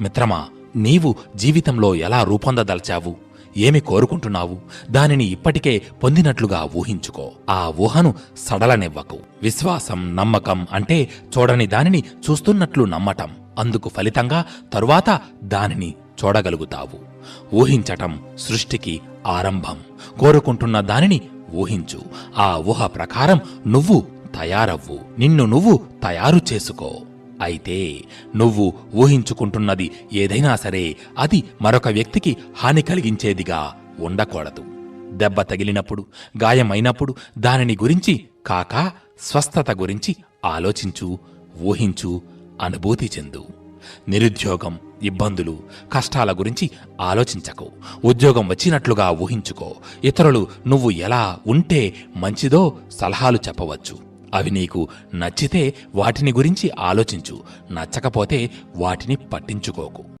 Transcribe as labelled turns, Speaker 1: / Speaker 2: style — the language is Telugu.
Speaker 1: మిత్రమా నీవు జీవితంలో ఎలా రూపొందదలచావు? ఏమి కోరుకుంటున్నావు? దానిని ఇప్పటికే పొందినట్లుగా ఊహించుకో. ఆ ఊహను సడలనివ్వకు. విశ్వాసం నమ్మకం అంటే చూడని దానిని చూస్తున్నట్లు నమ్మటం. అందుకు ఫలితంగా తరువాత దానిని చూడగలుగుతావు. ఊహించటం సృష్టికి ఆరంభం. కోరుకుంటున్న దానిని ఊహించు. ఆ ఊహ ప్రకారం నువ్వు తయారవ్వు. నిన్ను నువ్వు తయారు చేసుకో. అయితే నువ్వు ఊహించుకుంటున్నది ఏదైనా సరే అది మరొక వ్యక్తికి హాని కలిగించేదిగా ఉండకూడదు. దెబ్బ తగిలినప్పుడు గాయమైనప్పుడు దానిని గురించి కాక స్వస్థత గురించి ఆలోచించు ఊహించు అనుభూతి చెందు. నిరుద్యోగం ఇబ్బందులు కష్టాల గురించి ఆలోచించకు. ఉద్యోగం వచ్చినట్లుగా ఊహించుకో. ఇతరులు నువ్వు ఎలా ఉంటే మంచిదో సలహాలు చెప్పవచ్చు. అవి నీకు నచ్చితే వాటిని గురించి ఆలోచించు. నచ్చకపోతే వాటిని పట్టించుకోకు.